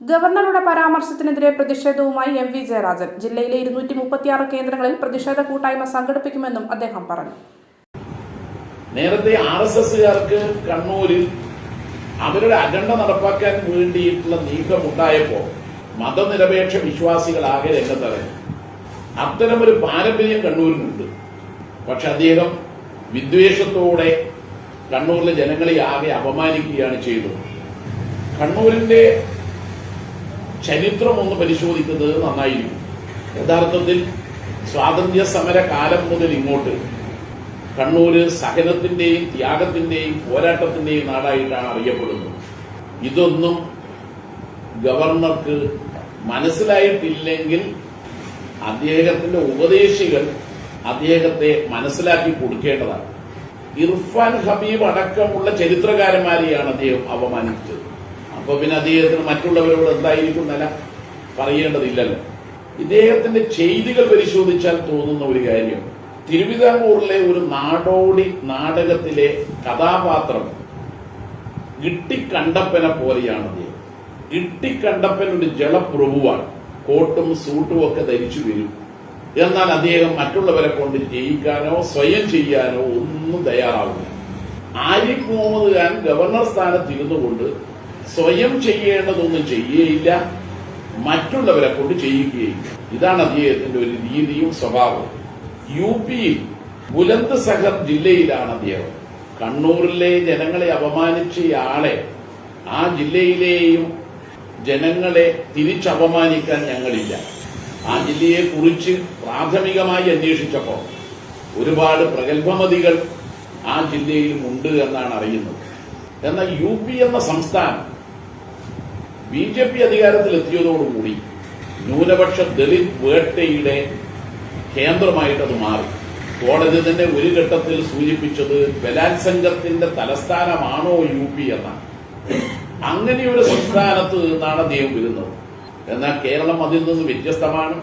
ഗവർണറുടെ പരാമർശത്തിനെതിരെ പ്രതിഷേധവുമായി M V Jayarajan. ജില്ലയിലെ ഇരുന്നൂറ്റി മുപ്പത്തിയാറ് കേന്ദ്രങ്ങളിൽ പ്രതിഷേധ കൂട്ടായ്മ സംഘടിപ്പിക്കുമെന്നും അദ്ദേഹം പറഞ്ഞു. നേരത്തെ ആർ എസ് എസുകാർക്ക് കണ്ണൂരിൽ അവരുടെ അജണ്ട നടപ്പാക്കാൻ വേണ്ടിയിട്ടുള്ള നീക്കം ഉണ്ടായപ്പോൾ മതനിരപേക്ഷ വിശ്വാസികളാകെ രംഗത്തിറങ്ങി. അത്തരമൊരു പാരമ്പര്യം കണ്ണൂരിനുണ്ട്. പക്ഷെ അദ്ദേഹം വിദ്വേഷത്തോടെ കണ്ണൂരിലെ ജനങ്ങളെ ആകെ അപമാനിക്കുകയാണ് ചെയ്തത്. കണ്ണൂരിന്റെ ചരിത്രം ഒന്ന് പരിശോധിക്കുന്നത് നന്നായിരിക്കും. യഥാർത്ഥത്തിൽ സ്വാതന്ത്ര്യ സമര കാലം മുതൽ ഇങ്ങോട്ട് കണ്ണൂര് സഹനത്തിന്റെയും ത്യാഗത്തിന്റെയും പോരാട്ടത്തിന്റെയും നാടായിട്ടാണ് അറിയപ്പെടുന്നത്. ഇതൊന്നും ഗവർണർക്ക് മനസ്സിലായിട്ടില്ലെങ്കിൽ അദ്ദേഹത്തിന്റെ ഉപദേശികൾ അദ്ദേഹത്തെ മനസ്സിലാക്കി കൊടുക്കേണ്ടതാണ്. ഇർഫാൻ ഹബീബ് അടക്കമുള്ള ചരിത്രകാരന്മാരെയാണ് അദ്ദേഹം അപമാനിച്ചത് അപ്പൊ പിന്നെ അദ്ദേഹത്തിന് മറ്റുള്ളവരോട് എന്തായിരിക്കും നില പറയേണ്ടതില്ലല്ലോ. ഇദ്ദേഹത്തിന്റെ ചെയ്തികൾ പരിശോധിച്ചാൽ തോന്നുന്ന ഒരു കാര്യം. തിരുവിതാംകൂറിലെ ഒരു നാടോടി നാടകത്തിലെ കഥാപാത്രം ഗിട്ടിക്കണ്ടപ്പനെ പോലെയാണ് അദ്ദേഹം. ഗിട്ടിക്കണ്ടപ്പൻ ഒരു ജലപ്രഭുവാണ്. കോട്ടും സൂട്ടും ഒക്കെ ധരിച്ചു വരും. എന്നാൽ അദ്ദേഹം മറ്റുള്ളവരെ കൊണ്ട് ജയിക്കാനോ സ്വയം ചെയ്യാനോ ഒന്നും തയ്യാറാവില്ല. ആരിഫ് മുഹമ്മദ് ഖാൻ ഗവർണർ സ്ഥാനത്ത് ഇരുന്നുകൊണ്ട് സ്വയം ചെയ്യേണ്ടതൊന്നും ചെയ്യുകയില്ല മറ്റുള്ളവരെ കൊണ്ട് ചെയ്യിക്കുകയില്ല ഇതാണ് അദ്ദേഹത്തിന്റെ ഒരു രീതിയും സ്വഭാവവും. യു പിയിൽ ബുലന്ദ് സഹർ ജില്ലയിലാണ് അദ്ദേഹം. കണ്ണൂരിലെ ജനങ്ങളെ അപമാനിച്ചയാളെ ആ ജില്ലയിലെയും ജനങ്ങളെ തിരിച്ചപമാനിക്കാൻ ഞങ്ങളില്ല. ആ ജില്ലയെ കുറിച്ച് പ്രാഥമികമായി അന്വേഷിച്ചപ്പോൾ ഒരുപാട് പ്രഗത്ഭമതികൾ ആ ജില്ലയിലും ഉണ്ട് എന്നാണ് അറിയുന്നത്. എന്നാൽ യു പി എന്ന സംസ്ഥാനം ബി ജെ പി അധികാരത്തിലെത്തിയതോടുകൂടി ന്യൂനപക്ഷ ദളിത് വേട്ടയുടെ കേന്ദ്രമായിട്ട് അത് മാറി. കോടതി തന്നെ ഒരു ഘട്ടത്തിൽ സൂചിപ്പിച്ചത് ബലാത്സംഗത്തിന്റെ തലസ്ഥാനമാണോ യു പി എന്നാണ്. അങ്ങനെ ഒരു സംസ്ഥാനത്ത് നിന്നാണ് അദ്ദേഹം വരുന്നത്. എന്നാൽ കേരളം അതിൽ നിന്ന് വ്യത്യസ്തമാണ്.